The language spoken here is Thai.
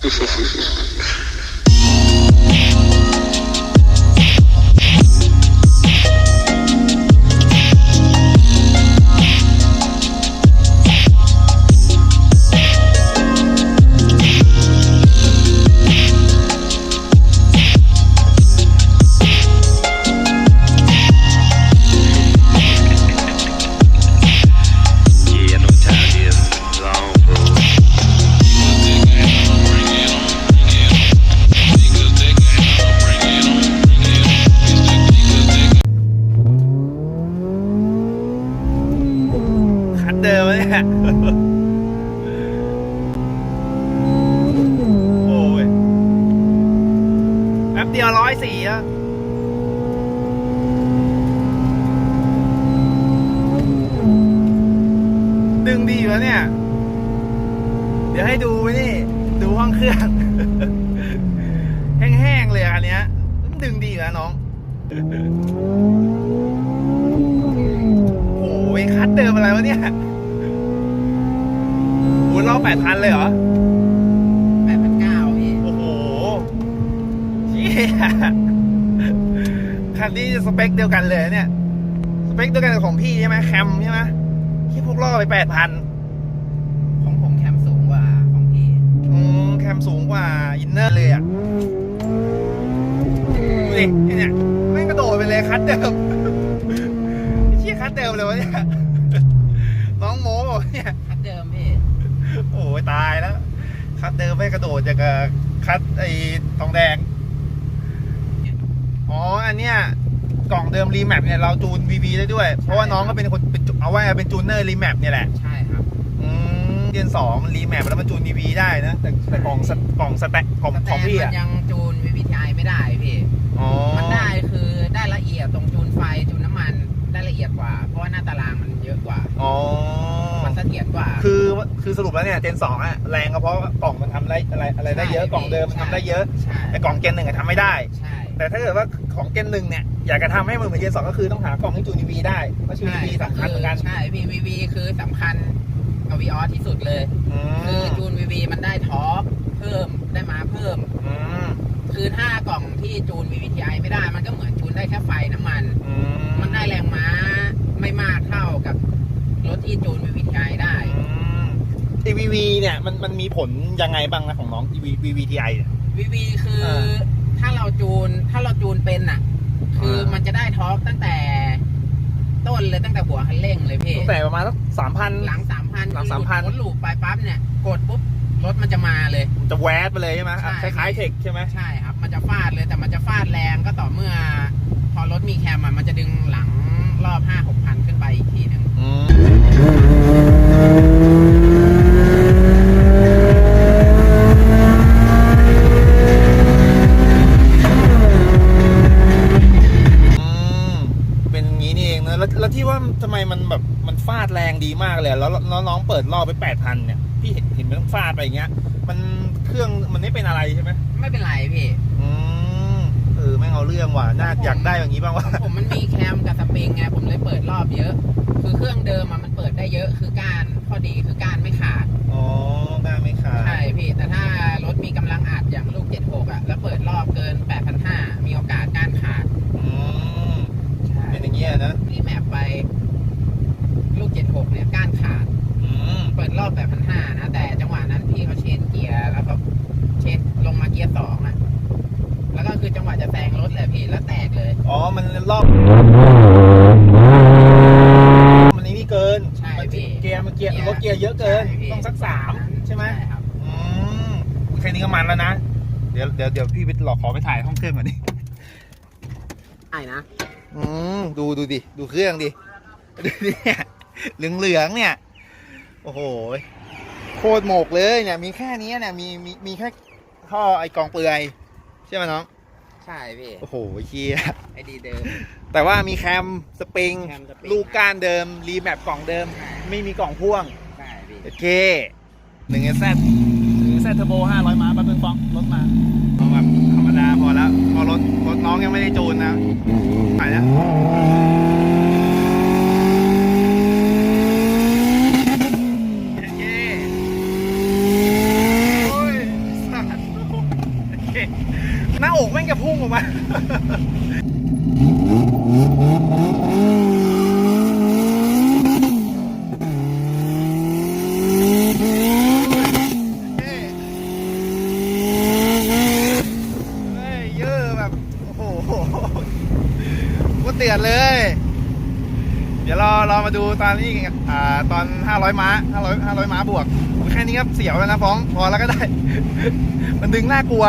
そうそうそ。 เดิมเลยเนี่ย โอ้ยแป๊บเดียวร้อยสี่อะดึงดีอยู่แล้วเนี่ย เดี๋ยวให้ดูนี่ ดูห้องเครื่อง แห้งๆเลยอะอันเนี้ย ดึงดีอยู่แล้วน้องโอ้ยคัดเดิมอะไรวะเนี่ย โอ้ยรอบแปดพันเลยเหรอแปดพันเก้าพี่โอ้โหเชี่ยคันนี้สเปคเดียวกันเลยเนี่ย สเปคเดียวกันกับของพี่ใช่ไหมแคมใช่ไหมที่พวกล่อไปแปดพันของผมแคมสูงกว่าของพี่อืมแคมสูงกว่าอินเนอร์เลยอะดูดิเนี่ยไม่งกระโดดไปเลยคัดเดิมายแล้ว คัดเดิมไม่กระโดดจากกับคัดไอ้ทองแดง อ๋อ อันเนี้ยกล่องเดิมรีแมปเนี่ยเราจูน VV ได้ด้วย เพราะว่าน้องก็เป็นคนเป็นจูเอาไว้เป็นจูนเนอร์รีแมปเนี่ยแหละ ใช่ครับ อืมเจนสองรีแมปแล้วมันจูน VV ได้นะ แต่แต่กล่องสกล่องสแต็กของสขแตองนพี่มัอะนยังจูน VVTi ไม่ได้พี่ อ๋อ มันได้คือได้ คือคือสรุปแล้วเนี่ยเจนสองอะแรงก็เพราะว่ากล่องมันทำอะไรอะไรอะไรได้เยอะใช่กล่องเดิมมันทำได้เยอะใช่แต่กล่องเจนหนึ่งอะทำไม่ได้ ใช่ แต่ถ้าเกิดว่าของเจนหนึ่งเนี่ยอยากจะทำให้มันเหมือนเจนสองก็คือต้องหากล่องที่จูน VV ได้เพราะจูน VV สำคัญเหมือนกันใช่พี่ VV คือสำคัญกับ v ีออที่สุดเลย อืคือมจูน VV มันได้ท็อปเพิ่มได้มาเพิ่ม อืมคือถ้ากล่องที่จูน VVTi ไม่ได้มันก็เหมือนจูนได้แค่ไฟน้ำมัน อืมันได้แรงม้าไม่มากเท่ากับรถที่จูน VVTi ได้ ไอ VV เนี่ยมันมันมีผลยังไงบ้างนะของน้อง VVTi เนี่ย VV คือเออถ้าเราจูนถ้าเราจูนเป็นอะ คือเออมันจะได้ทอร์กตั้งแต่ต้นเลยตั้งแต่หัวคันเร่งเลยพี่ตั้งแต่ประมาณสักสามพัน หลังสามพันหลัง3,000 รถลูกไปปั๊บเนี่ยกดปุ๊บรถมันจะมาเลย จะแวบไปเลยใช่ไหมใช่ คล้ายๆเทคใช่ไหมใช่ครับ มันจะฟาดเลยแต่มันจะฟาดแรงก็ต่อเมื่อ พอรถมีแคมอะมันจะดึงหลัง วแล้วที่ว่าทำไมมันแบบมันฟาดแรงดีมากเลยแล้วแล้วน้องเปิดรอบไปแปดพันเนี่ยพี่เห็นเห็นมันฟาดไปอย่างเงี้ย มันเครื่องมันไม่เป็นอะไรใช่ไหมไม่เป็นไรพี่อืมเออแม่งเอาเรื่องว่ะน่าอยากได้อย่างนี้บ้างว่ะผมมันมีแคมกับสปริงไงผมเลยเปิดรอบเยอะ คือเครื่องเดิมอะมันเปิดได้เยอะคือก้านข้อดีคือก้านไม่ขาดอ๋อได้ไม่ขาดใช่พี่ แต่ถ้ารถมีกำลังอัดอย่างลูก 76 อะ แล้วเปิดรอบเกิน 8,500 มีโอกาสก้านขาด อืม ใช่ เป็นอย่างเงี้ยนะ รีแมปไป ลูก 76 เนี่ยก้านขาด อืม เปิดรอบ 8,500 นะ แต่จังหวะนั้นพี่เขาเชนเกียร์ แล้วก็เชนลงมาเกียร์ สองอะ แล้วก็คือจังหวะจะแซงรถแหละพี่ แล้วแตกเลย อ๋อ มันรอบ มันนี่เกินใช่มันพี่เกียร์มันเกียร์รถเกียร์เยอะเกิน ใช่พี่ ต้องสักสามใช่ไหมใช่ครับ อืมแค่นี้ก็มันแล้วนะ เดี๋ยวเดี๋ยวเดี๋ยวพี่ไปหลอกขอไปถ่ายห้องเครื่องก่อนดิไอ้นะ อืมดูดูดิ ดูเครื่องดิ ดูดิเนี่ยเหลืองเหลืองๆเนี่ย โอ้โห โคตรโหมกเลยเนี่ย มีแค่นี้เนี่ย มีมีมีแค่ ท่อไอกองเปลือยใช่ไหมน้อง ใช่พี่ โอ้โหเชียไอดีเดิม แต่ว่ามีแคมสปริง แคมสปริง ลูกก้านเดิม รีแมปกล่องเดิมใช่ไม่มีกล่องพ่วง ใช่พี่ โอเคหนึ่งเอสแซหนึ่งเอสแซเทอร์โบห้าร้อยม้าแป๊บนึงฟ้องรถมาเอาแบบธรรมดาพอแล้วพอรถรถน้องยังไม่ได้จูนนะไปแล้วโอเคโอ้ยสัตว์ หน้าอกแม่งจะพุ่งออกมาเฮ้ยเฮ้ยเยอะแบบโอ้โหก็เตือนเลย เดี๋ยวรอรอมาดูตอนนี้กันอ่าตอน 500 ม้า 500 500 ม้าบวก แค่นี้ก็เสียวแล้วนะฟ้อง พอแล้วก็ได้ มันดึงน่ากลัว